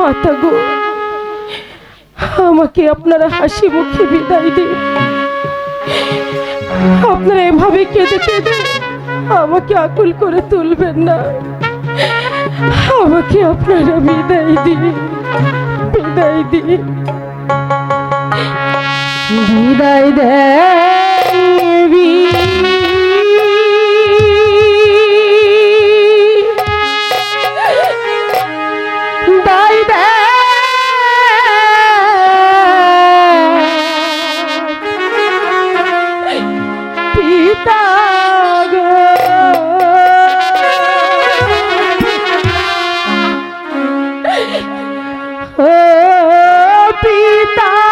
মাতা গো। আমাকে আপনারা হাসি মুখে বিদায় দিন। আপনারা এভাবে কেঁদে কেঁদে আমাকে আকুল করে তুলবেন না। আমাকে আপনারা বিদায় দিন। বিদায় দিন। বিদায় দেবী পিতা